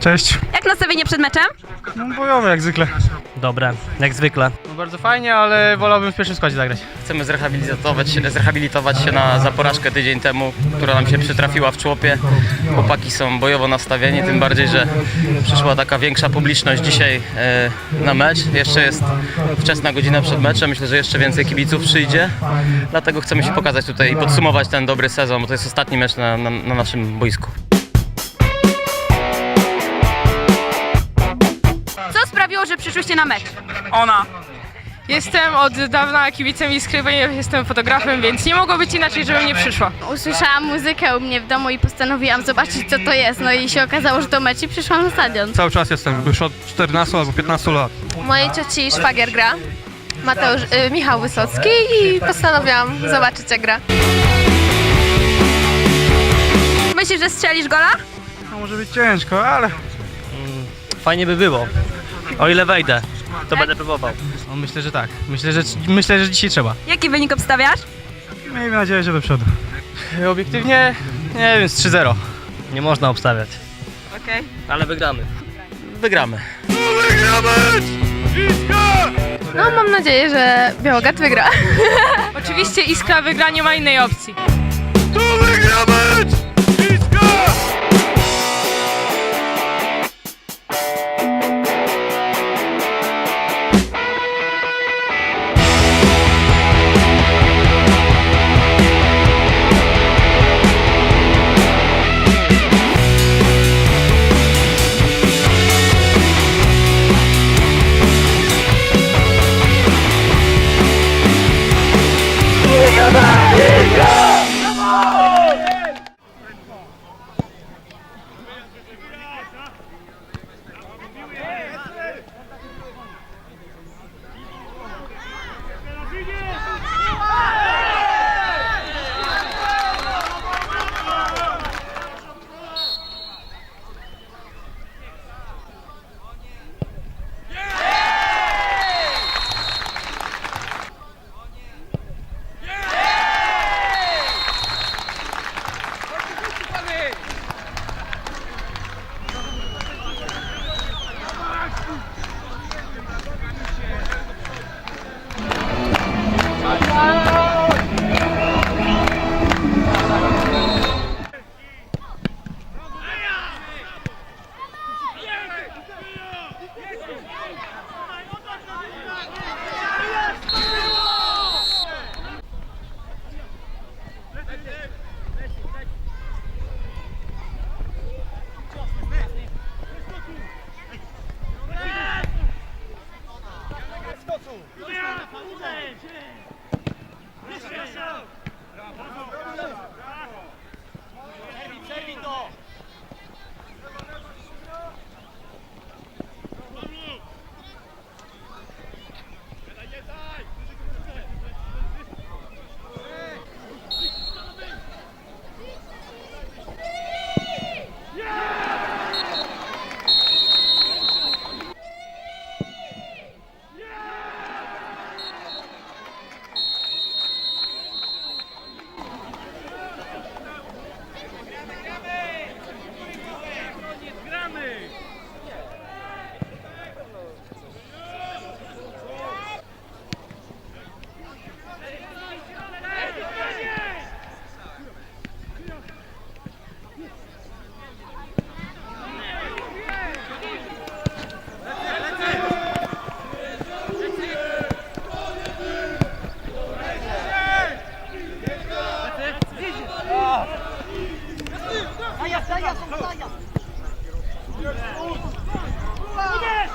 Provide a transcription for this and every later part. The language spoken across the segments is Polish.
Cześć. Jak nastawienie przed meczem? No bojowe jak zwykle. Dobre, jak zwykle. No bardzo fajnie, ale wolałbym w pierwszym składzie zagrać. Chcemy zrehabilitować, się- zrehabilitować się na za porażkę tydzień temu, która nam się przytrafiła w człopie. Chłopaki są bojowo nastawieni, tym bardziej, że przyszła taka większa publiczność dzisiaj e, na mecz. Jeszcze jest wczesna godzina przed meczem, myślę, że jeszcze więcej kibiców przyjdzie. Dlatego chcemy się pokazać tutaj i podsumować ten dobry sezon, bo to jest ostatni mecz na, na, na naszym boisku. Przyszłyście na mecz? Ona. Jestem od dawna kibicem Iskry, bo jestem fotografem, więc nie mogło być inaczej, żebym nie przyszła. Usłyszałam muzykę u mnie w domu i postanowiłam zobaczyć co to jest. No i się okazało, że to mecz i przyszłam na stadion. Cały czas jestem, już od 14 albo 15 lat. Mojej cioci szwagier gra. Mateusz, y, Michał Wysocki i postanowiłam zobaczyć jak gra. Myślisz, że strzelisz gola? No może być ciężko, ale Fajnie by było. O ile wejdę, to będę próbował. no, myślę, że tak. Myślę, że, myślę, że dzisiaj trzeba. Jaki wynik obstawiasz? Miejmy nadzieję, że do przodu. Obiektywnie, nie wiem, z 3-0. Nie można obstawiać, Okej. ale wygramy. Wygramy. No mam nadzieję, że Białogard wygra. Oczywiście Iskra wygra, nie ma innej opcji. Стоять, стоять, стоять! Стоять!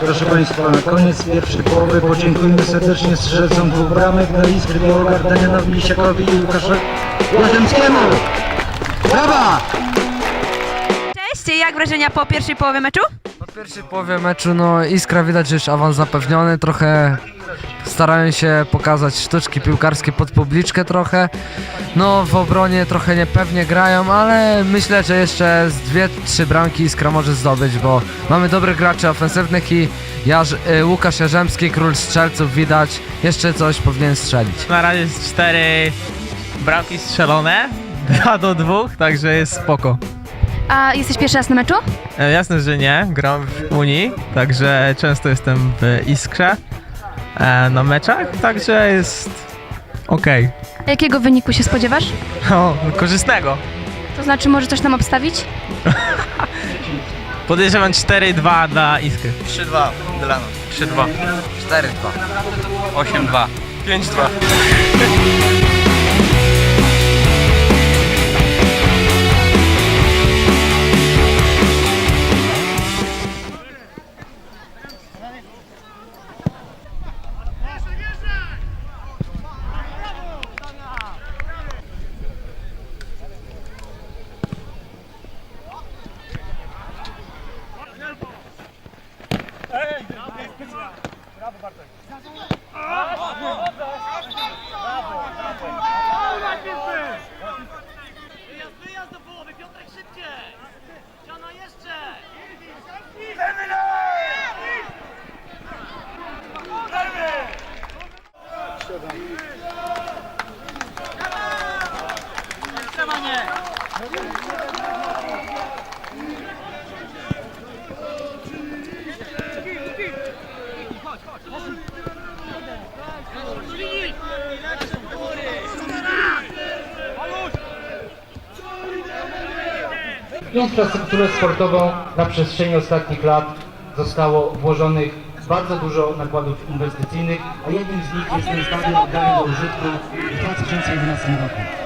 Proszę Państwa, na koniec pierwszej połowy podziękujmy serdecznie strzelcom dwóch bramek dla Iskry Białogard, Danianowi Lisiakowi i Łukaszowi Jarzęckiemu. Brawa! Cześć, jak wrażenia po pierwszej połowie meczu? Po pierwszej połowie meczu, no Iskra widać, że już awans zapewniony, trochę starają się pokazać sztuczki piłkarskie pod publiczkę trochę. No w obronie trochę niepewnie grają, ale myślę, że jeszcze z dwie, trzy bramki Iskra może zdobyć, bo mamy dobrych graczy ofensywnych i Jarz, y, Łukasz Jarzębski, król strzelców widać, jeszcze coś powinien strzelić. Na razie jest cztery bramki strzelone, 2 do 2, także jest spoko. A jesteś pierwszy raz na meczu? E, jasne, że nie, gram w Unii, także często jestem w Iskrze e, na meczach, także jest okej. Jakiego wyniku się spodziewasz? O, korzystnego. To znaczy, może coś nam obstawić? Podejrzewam 4-2 dla Iskry. 3-2 dla nas. 3-2. 4-2. 8-2. 5-2. Infrastrukturę sportową na przestrzeni ostatnich lat zostało włożonych bardzo dużo nakładów inwestycyjnych, a jednym z nich jest ten stadion oddany do użytku w 2011 roku.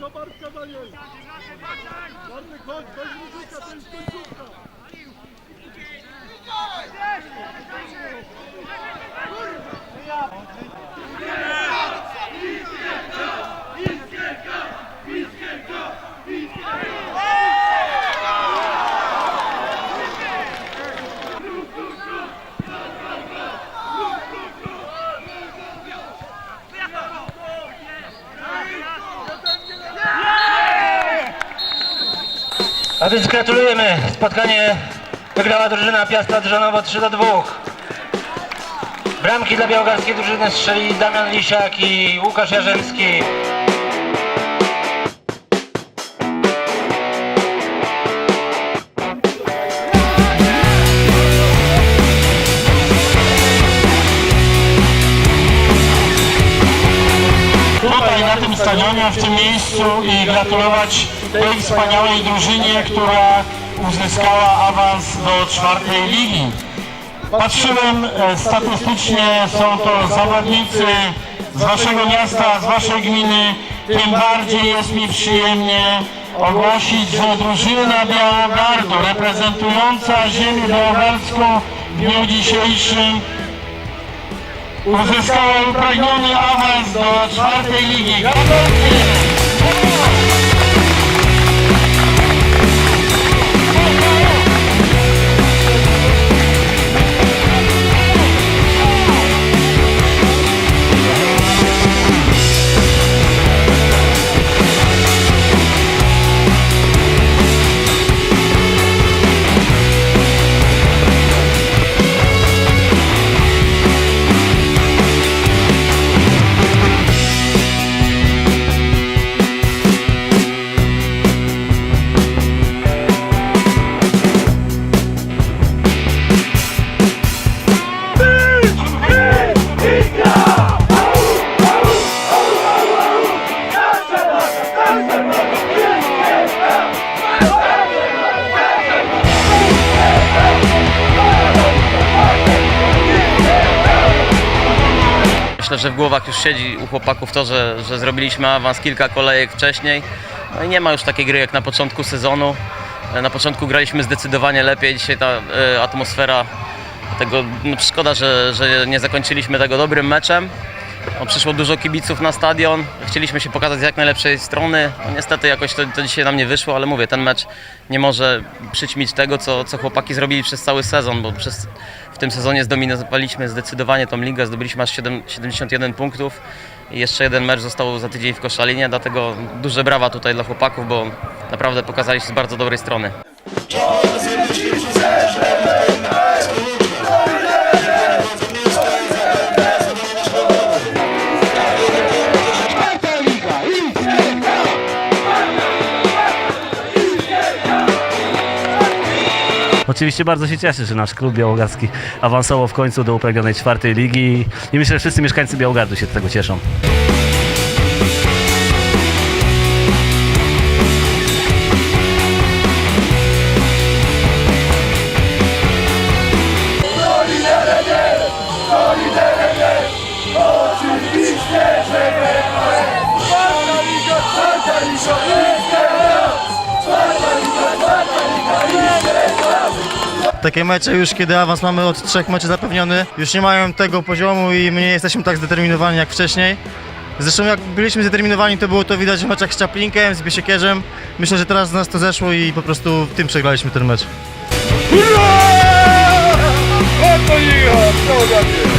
do Bartka Daniel! Bartek, chodź, chodź, Ruzika, to jest końcówka! A więc gratulujemy. Spotkanie wygrała drużyna Piasta Drżanowo 3 do 2. Bramki dla białogarskiej drużyny strzeli Damian Lisiak i Łukasz Jarzęcki. W tym miejscu i gratulować tej wspaniałej drużynie, która uzyskała awans do czwartej ligi. Patrzyłem e, statystycznie, są to zawodnicy z waszego miasta, z waszej gminy. Tym bardziej jest mi przyjemnie ogłosić, że drużyna Białogardu reprezentująca ziemię białogardzką w dniu dzisiejszym uzyskała upragniony awans do czwartej ligi. Gratulacje! Myślę, że w głowach już siedzi u chłopaków to, że, że zrobiliśmy awans kilka kolejek wcześniej. No i nie ma już takiej gry jak na początku sezonu. Na początku graliśmy zdecydowanie lepiej. Dzisiaj ta e, atmosfera tego, no szkoda, że, że nie zakończyliśmy tego dobrym meczem. No, przyszło dużo kibiców na stadion. Chcieliśmy się pokazać z jak najlepszej strony. No, niestety jakoś to, to dzisiaj nam nie wyszło, ale mówię, ten mecz nie może przyćmić tego, co, co chłopaki zrobili przez cały sezon, bo przez, w tym sezonie zdominowaliśmy zdecydowanie tą ligę, zdobyliśmy aż 7, 71 punktów i jeszcze jeden mecz został za tydzień w Koszalinie, dlatego duże brawa tutaj dla chłopaków, bo naprawdę pokazali się z bardzo dobrej strony. Oczywiście bardzo się cieszę, że nasz klub białogardzki awansował w końcu do upragnionej czwartej ligi i myślę, że wszyscy mieszkańcy Białogardu się z tego cieszą. takie mecze już, kiedy awans mamy od trzech meczy zapewniony, już nie mają tego poziomu i my nie jesteśmy tak zdeterminowani jak wcześniej. Zresztą jak byliśmy zdeterminowani, to było to widać w meczach z Czaplinkiem, z Biesiekierzem. Myślę, że teraz z nas to zeszło i po prostu tym przegraliśmy ten mecz. Hurra! O to to